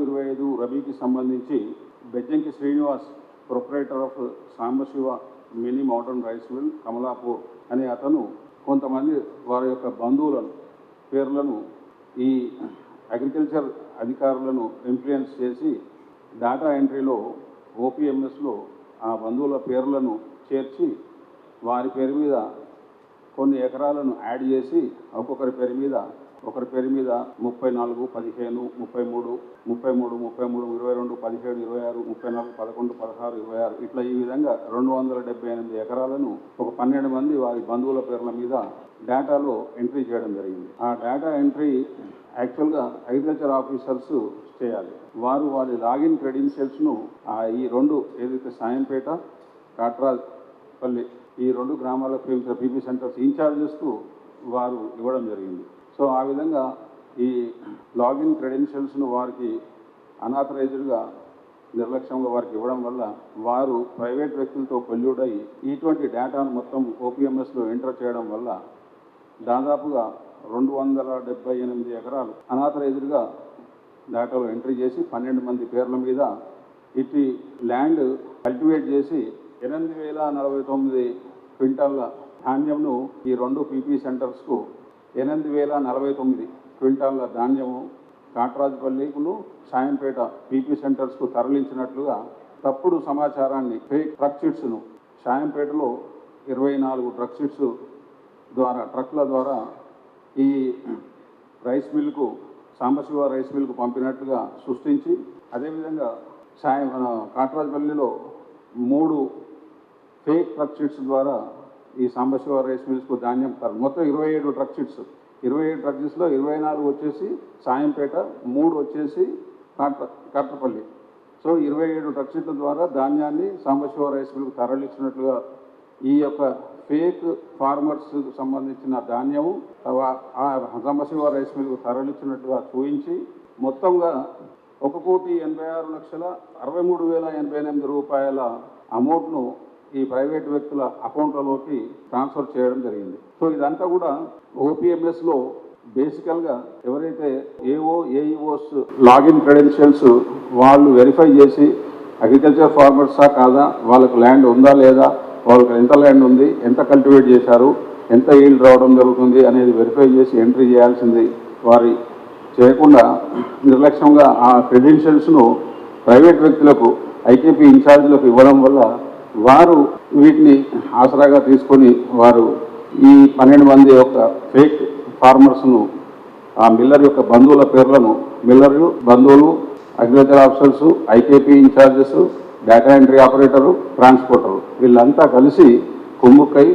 ఇరవై ఐదు రబీకి సంబంధించి Bejjanki Srinivas proprietor of Sambasiva mini modern rice mill Kamalapur అనే అతను కొంతమంది వారి యొక్క బంధువులను పేర్లను ఈ అగ్రికల్చర్ అధికారులను ఇన్ఫ్లుయెన్స్ చేసి డేటా ఎంట్రీలో ఓపీఎంఎస్లో ఆ బంధువుల పేర్లను చేర్చి వారి పేరు మీద కొన్ని ఎకరాలను యాడ్ చేసి ఒక్కొక్కరి పేరు మీద ఒకరి పేరు మీద ముప్పై నాలుగు పదిహేను ముప్పై మూడు ముప్పై మూడు ముప్పై మూడు ఇరవై రెండు పదిహేడు ఇరవై ఆరు ముప్పై నాలుగు పదకొండు పదహారు ఇరవై ఆరు. ఇట్లా ఈ విధంగా రెండు వందల డెబ్బై ఎనిమిది ఎకరాలను ఒక పన్నెండు మంది వారి బంధువుల పేర్ల మీద డేటాలో ఎంట్రీ చేయడం జరిగింది. ఆ డేటా ఎంట్రీ యాక్చువల్గా అగ్రికల్చర్ ఆఫీసర్స్ చేయాలి. వారు వారి లాగిన్ క్రెడెన్షియల్స్ను ఈ రెండు ఏదైతే సాయంపేట కాట్రాపల్లి ఈ రెండు గ్రామాలకు పీపీ సెంటర్స్ ఇన్ఛార్జెస్కు వారు ఇవ్వడం జరిగింది. సో ఆ విధంగా ఈ లాగిన్ క్రెడెన్షియల్స్ను వారికి అనాథరైజ్డ్గా నిర్లక్ష్యంగా వారికి ఇవ్వడం వల్ల వారు ప్రైవేట్ వ్యక్తులతో కొల్యూడ్ అయ్యి ఇటువంటి డేటాను మొత్తం ఓపీఎంఎస్లో ఎంటర్ చేయడం వల్ల దాదాపుగా రెండు వందల డెబ్బై ఎనిమిది ఎకరాలు అనాథరైజ్డ్గా డేటాలో ఎంట్రీ చేసి పన్నెండు మంది పేర్ల మీద ఇటు ల్యాండ్ కల్టివేట్ చేసి ఎనిమిది వేల నలభై తొమ్మిది క్వింటాల్ల ధాన్యంను ఈ రెండు పీపీ సెంటర్స్కు ఎనిమిది వేల నలభై తొమ్మిది క్వింటాల్ల ధాన్యము కాట్రాజుపల్లికును సాయంపేట పీపీ సెంటర్స్కు తరలించినట్లుగా తప్పుడు సమాచారాన్ని ఫేక్ ట్రక్ షీట్స్ను సాయంపేటలో ఇరవై నాలుగు ట్రక్ షీట్స్ ద్వారా ట్రక్ల ద్వారా ఈ రైస్ మిల్కు సాంబశివ రైస్ మిల్కు పంపినట్లుగా సృష్టించి అదేవిధంగా సాయం కాట్రాజుపల్లిలో కాట్రాజపల్లిలో మూడు ఫేక్ ట్రక్ షీట్స్ ద్వారా ఈ సాంబశివ రైస్ మిల్స్కు ధాన్యం తర- మొత్తం ఇరవై ఏడు ట్రక్ షీట్స్. ఇరవై ఏడు ట్రక్ షీట్స్లో ఇరవై నాలుగు వచ్చేసి సాయంపేట మూడు వచ్చేసి కాట్ర కాట్రపల్లి. సో ఇరవై ఏడు ట్రక్ షీట్ల ద్వారా ధాన్యాన్ని సాంబశివ రైస్ మిల్కు తరలించినట్లుగా ఈ యొక్క ఫేక్ ఫార్మర్స్ సంబంధించిన ధాన్యము ఆ సాంబశివ రైస్ మిల్కు తరలించినట్లుగా చూపించి మొత్తంగా ఒక కోటి ఎనభై ఆరు లక్షల అరవై మూడు వేల ఎనభై ఎనిమిది రూపాయల అమౌంట్ను ఈ ప్రైవేట్ వ్యక్తుల అకౌంట్లలోకి ట్రాన్స్ఫర్ చేయడం జరిగింది. సో ఇదంతా కూడా ఓపీఎంఎస్లో బేసికల్గా ఎవరైతే ఏఓ ఏఈఓస్ లాగిన్ క్రెడెన్షియల్స్ వాళ్ళు వెరిఫై చేసి అగ్రికల్చర్ ఫార్మర్సా కాదా వాళ్ళకు ల్యాండ్ ఉందా లేదా వాళ్ళకి ఎంత ల్యాండ్ ఉంది ఎంత కల్టివేట్ చేశారు ఎంత ఈల్డ్ రావడం జరుగుతుంది అనేది వెరిఫై చేసి ఎంట్రీ చేయాల్సింది వారి చేయకుండా నిర్లక్ష్యంగా ఆ క్రెడెన్షియల్స్ను ప్రైవేట్ వ్యక్తులకు ఐకేపీ ఇన్ఛార్జీలకు ఇవ్వడం వల్ల వారు వీటిని ఆసరాగా తీసుకొని వారు ఈ పన్నెండు మంది యొక్క ఫేక్ ఫార్మర్స్ను ఆ మిల్లర్ యొక్క బంధువుల పేర్లను మిల్లర్లు బంధువులు agriculture officers IKP incharges data entry operator transporter వీళ్ళంతా కలిసి కుమ్ముక్కై